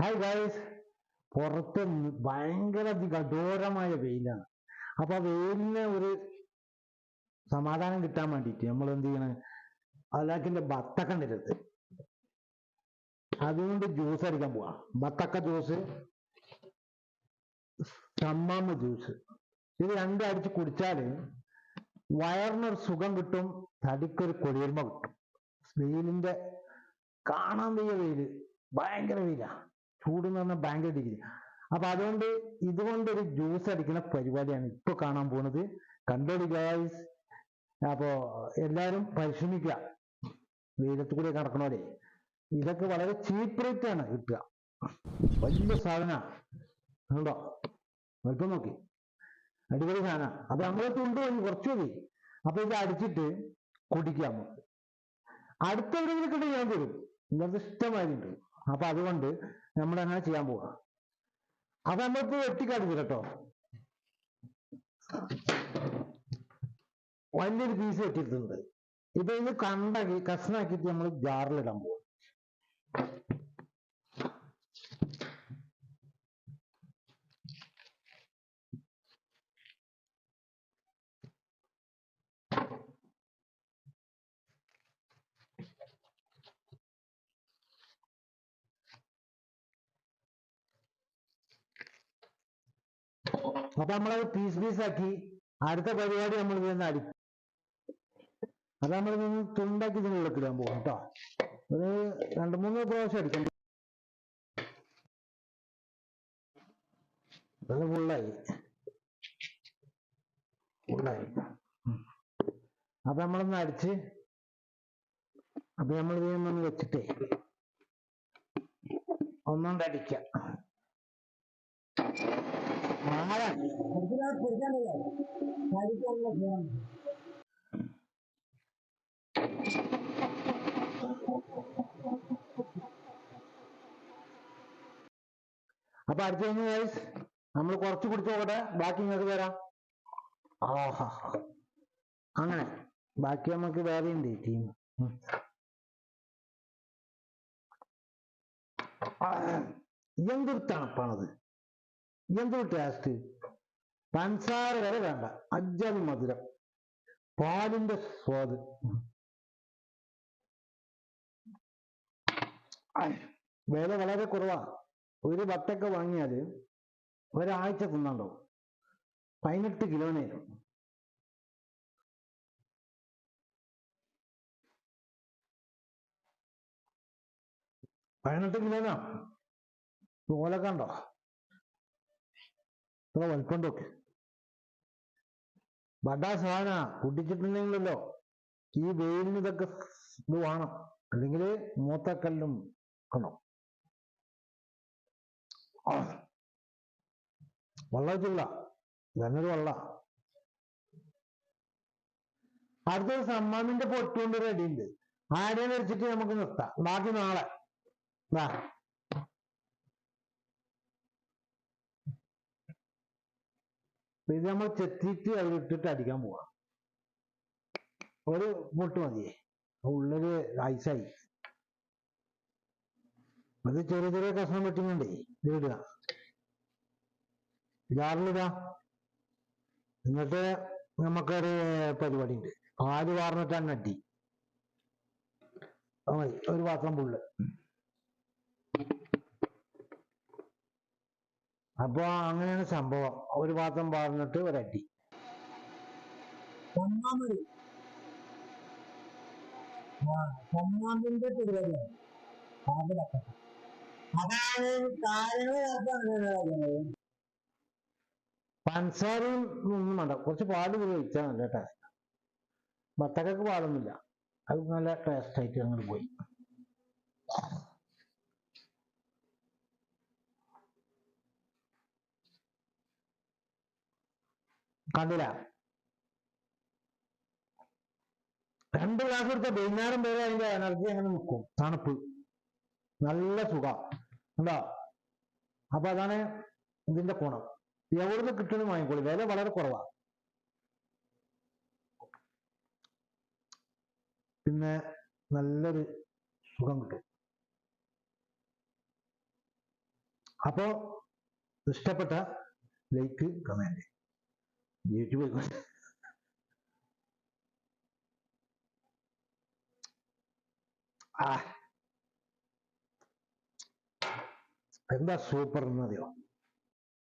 Hi guys. പുറത്ത് ഭയങ്കര കഠോരമായ വെയിലാണ്. അപ്പൊ ആ വെയിലിന് ഒരു സമാധാനം കിട്ടാൻ വേണ്ടിയിട്ട് നമ്മൾ എന്ത് ചെയ്യണം? അലാക്കിന്റെ ബത്തക്ക ഉണ്ടരുത് അതുകൊണ്ട് ജ്യൂസ് അടിക്കാൻ പോവാ. ബത്തക്ക ജ്യൂസ് ചമ്മാമ്പ് ജ്യൂസ് ഇത് രണ്ടും അടിച്ച് കുടിച്ചാൽ വയറിനൊരു സുഖം കിട്ടും തടിക്കൊരു കുളിർമ കിട്ടും. വെയിലിന്റെ കാണാൻ വയ്യ വെയിൽ. ഭയങ്കര വെയിലാ. ചൂട് എന്ന് പറഞ്ഞാൽ ഭയങ്കര ഡിഗ്രി അപ്പൊ അതുകൊണ്ട് ഇതുകൊണ്ട് ഒരു ജ്യൂസ് അടിക്കുന്ന പരിപാടിയാണ് ഇപ്പൊ കാണാൻ പോണത്. കണ്ടോടി ഗായ്സ് അപ്പോ എല്ലാരും പരിശ്രമിക്കുക. വെയിലത്ത് കൂടി നടക്കണോടെ. ഇതൊക്കെ വളരെ ചീപ്പ് റേറ്റ് ആണ് കിട്ടുക. വലിയ സാധന. കണ്ടോ? വലിപ്പം നോക്കി. അടിപൊളി സാധന. അപ്പൊ നമ്മളെ തുണ്ട് മതി കുറച്ച് മതി. അപ്പൊ ഇത് അടിച്ചിട്ട് കുടിക്കാം. അടുത്ത എവിടെയെങ്കിലും ഞാൻ തരും നിങ്ങൾക്ക് ഇഷ്ടമായിട്ടുണ്ട്. അപ്പൊ അതുകൊണ്ട് നമ്മൾ അങ്ങനെ ചെയ്യാൻ പോവാ. അപ്പൊ നമ്മൾക്ക് വെട്ടിക്കാണിച്ചു കേട്ടോ. വലിയൊരു പീസ് വെട്ടിയിട്ടുണ്ട്. ഇത് കണ്ടാക്കി കഷ്ണാക്കിയിട്ട് നമ്മൾ ജാറിലിടാൻ പോകും അപ്പൊ നമ്മളത് പീസ് പീസ് ആക്കി അടുത്ത പരിപാടി നമ്മൾ ഇതിന്ന് അടി അത് നമ്മൾ നിന്ന് തുണ്ടാക്കി ഇതിനുള്ളിൽ ഇടാൻ പോകും കേട്ടോ. ഒരു രണ്ട് മൂന്ന് പ്രാവശ്യം അടിക്കണം അത് ഫുള്ളായി ഫുള്ളായി അപ്പൊ നമ്മളൊന്ന് അടിച്ച് അപ്പൊ നമ്മൾ ഇതിനൊന്ന് വെച്ചിട്ടേ ഒന്നുകൊണ്ട് അടിക്കാം. അപ്പൊ അടുത്ത നമ്മൾ കുറച്ച് കുടിച്ചു നോക്കട്ടെ. ബാക്കി നിങ്ങൾക്ക് തരാം. ആഹാ. അങ്ങനെ. ബാക്കി നമുക്ക് വേറെ ഉണ്ട് ടീം എന്തൊരു തണുപ്പാണത്. എന്തൊരു taste പഞ്ചസാര വരെ വേണ്ട. അജ്ജാതി മധുരം. പാലിന്റെ സ്വാദ്. വില വളരെ കുറവാ. ഒരു വട്ടൊക്കെ വാങ്ങിയാൽ ഒരാഴ്ച തിന്നാണ്ടാവും. പതിനെട്ട് കിലോനെ പതിനെട്ട് കിലോനാ ഓലൊക്കെ ഉണ്ടോ ഇത്ര വലിപ്പമുണ്ടോക്കെ ബഡാ സാധന കുട്ടിച്ചിട്ടുണ്ടെങ്കിലല്ലോ ഈ വെയിലിന് ഇതൊക്കെ ഇത് വേണം. അല്ലെങ്കിൽ മൂത്തക്കല്ലും കണ്ടോ ആ. വെള്ളത്തില്ല. ഇതന്നൊരു വെള്ള. അടുത്തൊരു സമ്മാനിന്റെ പൊട്ടുകൊണ്ട് ഉണ്ട് ആരെയും വെച്ചിട്ട് നമുക്ക് നിർത്താം. ബാക്കി നാളെ വാ അപ്പൊ ഇത് നമ്മൾ ചെത്തിയിട്ട് അതിലിട്ടിട്ട് അടിക്കാൻ പോവാ. ഒരു പൊട്ട് മതിയേ. ഉള്ളിൽ ഐസായി അത് ചെറിയ ചെറിയ കഷ്ണം വെട്ടുന്നുണ്ടേ ഇതിടുക ജാറിലിടുക എന്നിട്ട് നമുക്കൊരു പരിപാടി ഉണ്ട് പാൽ വാർന്നിട്ടാണ് അടി ഒരു പാത്രം പുള്ള് അപ്പൊ അങ്ങനെയാണ് സംഭവം. ഒരു പാത്രം പാർന്നിട്ട് ഒരടി ഒന്നാമത് ഒന്നാമതിന്റെ പരിപാടിയാണ്. അതിലൊക്കെ അതാണ് കാര്യങ്ങൾ നടത്തുന്നത് പഞ്ചസാരയും ഒന്നും വേണ്ട. കുറച്ച് പാൽ ഉപയോഗിച്ചാൽ നല്ല ടേസ്റ്റ് ബത്തക്കൊക്കെ പാലൊന്നുമില്ല അത് നല്ല ടേസ്റ്റ് ആയിട്ട് അങ്ങോട്ട് പോയി. കണ്ടില്ല രണ്ട് glass എടുത്ത വൈകുന്നേരം വരെ അതിന്റെ energy അങ്ങനെ നിൽക്കും. തണുപ്പ്. നല്ല സുഖാ. എന്താ അപ്പൊ അതാണ് ഇതിന്റെ ഗുണം എവിടുന്ന് കിട്ടുന്നു വാങ്ങിക്കോളൂ. വില വളരെ കുറവാ. പിന്നെ നല്ലൊരു സുഖം കിട്ടും. അപ്പോ ഇഷ്ടപ്പെട്ട ലൈക്ക് കമന്റ് യൂട്യൂബ് ആ എന്താ സൂപ്പർ എന്നറിയോ